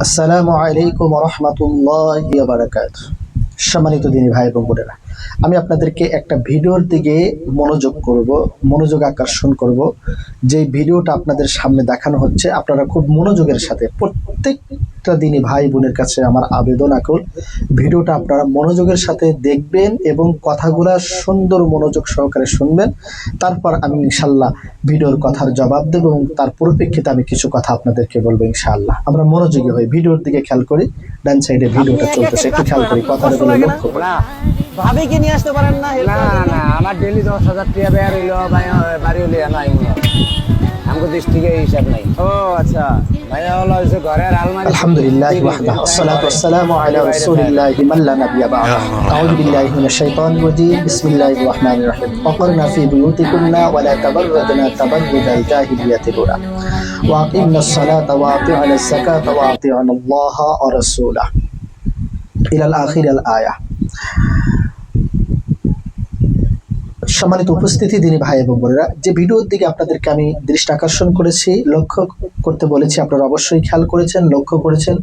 আসসালামু আলাইকুম রহমতুল্লাহ বারাকাত সম্মানিত দিনী ভাই এবং বোনেরা আমি আপনাদেরকে একটা ভিডিওর দিকে মনোযোগ করব মনোযোগ আকর্ষণ করব। যে ভিডিওটা আপনাদের সামনে দেখানো হচ্ছে আপনারা খুব মনোযোগের সাথে প্রত্যেকটা দিনই ভাই বোনের কাছে আমার আবেদন আকুল। ভিডিওটা আপনারা মনোযোগের সাথে দেখবেন এবং কথাগুলা সুন্দর মনোযোগ সহকারে শুনবেন। তারপর আমি ইনশাল্লাহ ভিডিওর কথার জবাব দেব এবং তার পরিপ্রেক্ষিতে আমি কিছু কথা আপনাদেরকে বলব ইনশাআল্লাহ। আমরা মনোযোগী হই ভিডিওর দিকে খেয়াল করি ডান সাইডে ভিডিওটা চলতেছে একটু খেয়াল করি কথাগুলো লক্ষ্য করি। ভাবিকে নিয়ে আসতে পারেন না না না আমার ডেলি দশ হাজার টাকা বের হইলো বাড়ি হইলে নাই আমাকে দৃষ্টিকে হিসাব নাই ও আচ্ছা ভাই হলো হচ্ছে ঘরের আলমারি الحمد لله وحده والصلاة والسلام على رسول الله من لا نبي بعده أعوذ بالله من الشيطان الرجيم بسم الله الرحمن الرحيم وقرنا في بيوتكن ولا تبرجنا تبرج الجاهلية الأولى وأقمنا الصلاة وأطيعنا الزكاة وأطيعنا الله ورسوله إلى الآخر الآية সম্মানিত উপস্থিতি, দিনী ভাই এবং বোনেরা, যে ভিডিওর দিকে আপনাদেরকে আমি দৃষ্টি আকর্ষণ করেছি, লক্ষ্য করতে বলেছি, আপনারা অবশ্যই খেয়াল করেছেন, লক্ষ্য করেছেন।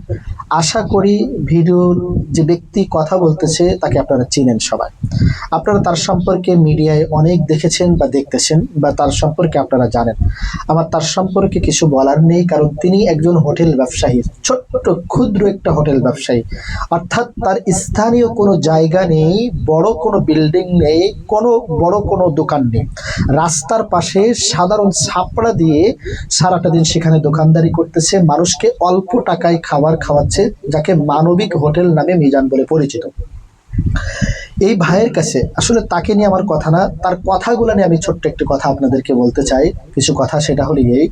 আশা করি ভিডিওর যে ব্যক্তি কথা বলতেছে, তাকে আপনারা চিনেন সবাই। আপনারা তার সম্পর্কে মিডিয়ায় অনেক দেখেছেন বা দেখতেছেন বা তার সম্পর্কে আপনারা জানেন। আমার তার সম্পর্কে কিছু বলার নেই, কারণ তিনি একজন হোটেল ব্যবসায়ী, ছোট্ট, ক্ষুদ্র একটা হোটেল ব্যবসায়ী। অর্থাৎ তার স্থানীয় কোনো জায়গা নেই, বড় কোনো বিল্ডিং নেই, কোনো বড় কোনো দোকান নেই। রাস্তার পাশে সাধারণ ছাপড়া দিয়ে সারাটা দিন সেখানে দোকানদারি করতেছে, মানুষকে অল্প টাকায় খাবার খাওয়াচ্ছে। যাকে মানবিক হোটেল নামে মিজান বলে পরিচিত। এই ভাইয়ের কাছে আসলে তাকে নিয়ে আমার কথা না, তার কথাগুলো নিয়ে আমি ছোট্ট একটি কথা আপনাদেরকে বলতে চাই। কিছু কথা সেটা হলো এই,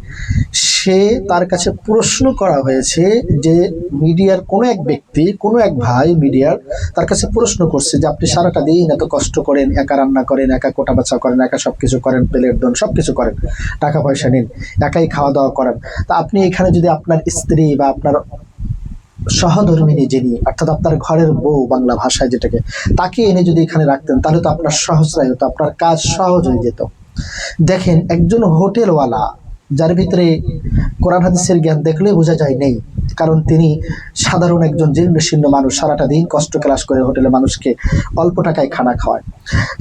সে তার কাছে প্রশ্ন করা হয়েছে যে মিডিয়ার কোনো এক ব্যক্তি, কোনো এক ভাই মিডিয়ার তার কাছে প্রশ্ন করছে যে, আপনি সারাটা দিন এত কষ্ট করেন, একা রান্না করেন, একা কোটা বাছা করেন, একা সব কিছু করেন, প্লেট দন সব কিছু করেন, টাকা পয়সা নিন, একাই খাওয়া দাওয়া করেন। তা আপনি এখানে যদি আপনার স্ত্রী বা আপনার সহধর্মিনী যিনি অর্থাৎ আপনার ঘরের বউ বাংলা ভাষায় যেটাকে, তাকে এনে যদি এখানে রাখতেন, তাহলে তো আপনার সহজরাই হতো, আপনার কাজ সহজ হয়ে যেত। দেখেন, একজন হোটেলওয়ালা, যার ভিতরে কোরআন হাদিসের জ্ঞান দেখলে বোঝা যায় নেই কারণ তিনি সাধারণ একজন জীর্ণ শীর্ণ মানুষ, সারাটা দিন কষ্ট ক্লাস করে হোটেলে মানুষকে অল্প টাকায় খানা খাওয়ায়।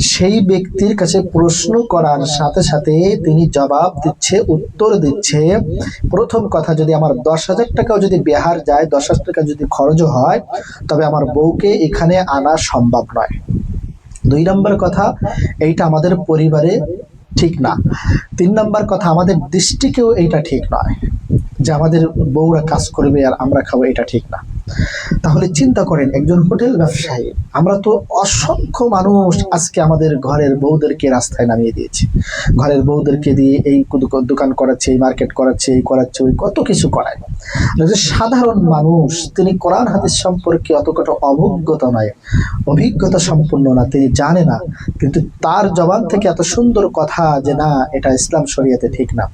সেই ব্যক্তির কাছে প্রশ্ন করার সাথে সাথে তিনি জবাব দিচ্ছে, উত্তর দিচ্ছে, প্রথম কথা, যদি আমার দশ হাজার টাকাও যদি বিহার যায়, দশ হাজার টাকা যদি খরচও হয়, তবে আমার বউকে এখানে আনা সম্ভব নয়। দুই নম্বর কথা, এইটা আমাদের পরিবারে ঠিক না। তিন নম্বর কথা, আমাদের দৃষ্টিকেও এইটা ঠিক নয়। যে আমাদের বউরা কাজ করবে আর আমরা খাব, এটা ঠিক না। তাহলে চিন্তা করেন, একজন হোটেল ব্যবসায়ী, আমরা তো অসংখ্য মানুষ আজকে আমাদের ঘরের বউদেরকে রাস্তায় নামিয়ে দিয়েছি। ঘরের বউদেরকে দিয়ে এই দোকান করাচ্ছে, এই মার্কেট করাচ্ছে, এই করাচ্ছে, ওই কত কিছু করায়। সাধারণ মানুষ, তিনি কোরআন হাদিস সম্পর্কে অতটা অভিজ্ঞতা নয়, অভিজ্ঞতা সম্পূর্ণ না, তিনি জানে না, কিন্তু তার জবান থেকে এত সুন্দর কথা যে না, এটা ইসলাম শরিয়াতে ঠিক না।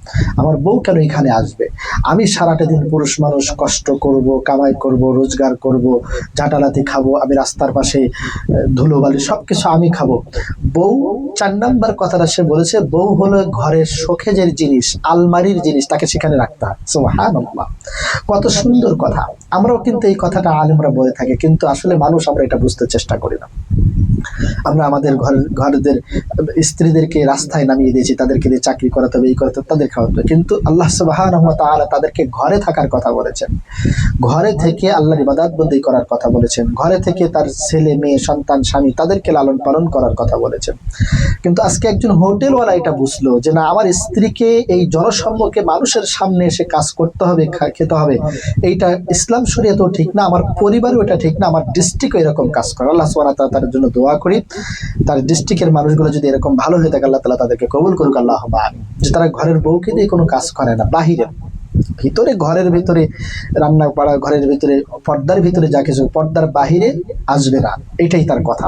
আমার বউ কেন এখানে আসবে? আমি সারাটা দিন পুরুষ মানুষ, কষ্ট করব, কামাই করব, রোজগার করব, জাটালাতি খাব, আমি রাস্তার পাশে ধুলোবালি সব কিছু আমি খাব। বউ, চার নাম্বার কথাটা সে বলেছে, বউ হলো ঘরের শোকেজের জিনিস, আলমারির জিনিস, তাকে সেখানে রাখতে হয়। সুবহানাল্লাহ। কত সুন্দর কথা। আমরাও কিন্তু এই কথাটা আলেমরা বলে থাকি, কিন্তু আসলে মানুষ আমরা এটা বুঝতে চেষ্টা করি না। আমরা আমাদের ঘর, ঘরদের, স্ত্রীদেরকে রাস্তায় নামিয়ে দিয়েছি, তাদেরকে দিয়ে চাকরি করাতে হবে, এই করাতে তাদের খাওয়াতে হবে। কিন্তু আল্লাহ সুবহানাহু ওয়া তাদেরকে ঘরে থাকার কথা বলেছেন। ঘরে থেকে আল্লাহর ইবাদত বন্দি করার কথা বলেছেন। ঘরে থেকে তার ছেলে, মেয়ে, সন্তান, স্বামী তাদেরকে লালন পালন করার কথা বলেছেন। কিন্তু আজকে একজন হোটেলওয়ালা এটা বুঝলো যে, না, আমার স্ত্রীকে এই জনসম্মুখে মানুষের সামনে এসে কাজ করতে হবে খেতে হবে। এইটা ইসলাম শরীয়তেও ঠিক না, আমার পরিবারও এটা ঠিক না, আমার ডিস্ট্রিক্টও এরকম কাজ করে। আল্লাহ তাআলা তার জন্য দোয়া তার ডিস্ট্রিক্টের মানুষগুলো যদি এরকম ভালো হয়ে থাকে, আল্লাহ তালা তাদেরকে কবুল করুক, আল্লাহ যে তারা ঘরের বউকে দিয়ে কোনো কাজ করে না, বাহিরে। ভিতরে, ঘরের ভিতরে রান্না করা ঘরের ভিতরে, পর্দার ভিতরে যা কিছু, পর্দার বাহিরে আসবে না। এটাই তার কথা।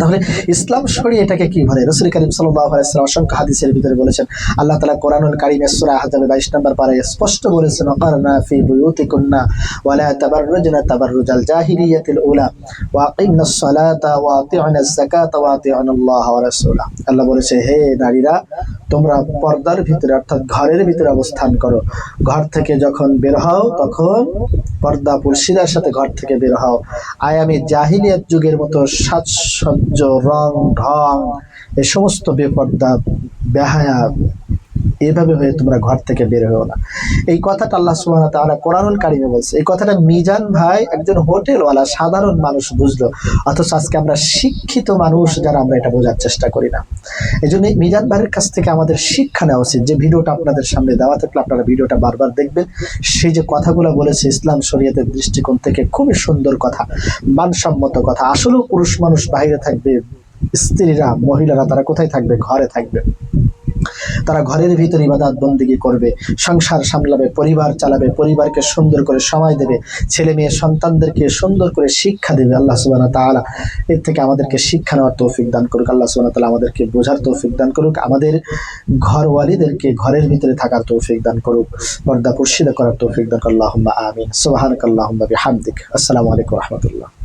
তাহলে ইসলাম শরী এটাকে কি বলে? রসুল করিম সাল্লাম অসংখ্য হাদিসের ভিতরে বলেছেন, আল্লাহ তালা কোরআনুল কারিম বাইশ নম্বর পারে স্পষ্ট বলেছেন অকারনা ফি বুয়ুতিকুন্না ওয়ালা ওয়া আকিমনাস সালাতা আল্লাহ বলেছে, হে নারীরা তোমরা পর্দার ভিতরে, অর্থাৎ ঘরের ভিতরে অবস্থান করো। ঘর থেকে যখন বের হও, তখন পর্দা পুরশিদার সাথে ঘর থেকে বের হও। আয়ামি জাহিলিয়াত যুগের মতো সাজসজ্জ, রং, ঢং, এ সমস্ত বেপর্দা, বেহায়া এভাবে হয়ে তোমরা ঘর থেকে বের হও না। এই কথাটা আল্লাহ সুবহানাহু ওয়া তাআলা কোরআনুল কারিমে বলছে। এই কথাটা মিজান ভাই একজন হোটেলওয়ালা, সাধারণ মানুষ বুঝলো। অথচ আজকে আমরা শিক্ষিত মানুষ যারা, আমরা এটা বোঝার চেষ্টা করি না। এই জন্য মিজান ভাইয়ের কাছ থেকে আমাদের শিক্ষা নেওয়া উচিত। যে ভিডিওটা আপনাদের সামনে দেওয়া থাকলে, আপনারা ভিডিওটা বারবার দেখবেন। সেই যে কথাগুলো বলেছে, ইসলাম শরীয়তের দৃষ্টিকোণ থেকে খুবই সুন্দর কথা, মানসম্মত কথা। আসলেও পুরুষ মানুষ বাইরে থাকবে, স্ত্রীরা, মহিলারা, তারা কোথায় থাকবে? ঘরে থাকবে। তারা ঘরের ভিতর ইবাদত বন্দিগি করবে, সংসার সামলাবে, পরিবার চালাবে, পরিবারকে সুন্দর করে সময় দেবে, ছেলে মেয়ে সন্তানদেরকে সুন্দর করে শিক্ষা দেবে আল্লাহ সুবাহ তাআলা। এর থেকে আমাদেরকে শিক্ষা নেওয়ার তৌফিক দান করুক, আল্লাহ সুবাহ তালা আমাদেরকে বোঝার তৌফিক দান করুক, আমাদের ঘরওয়ালিদেরকে ঘরের ভিতরে থাকার তৌফিক দান করুক, পর্দা পর্ষিদা করার তৌফিক দান করুক, আল্লাহুম্মা আমিন। সুবহানাকাল্লাহুম্মা বিহামদিক। আসসালামু আলাইকুম রহমতুল্লাহ।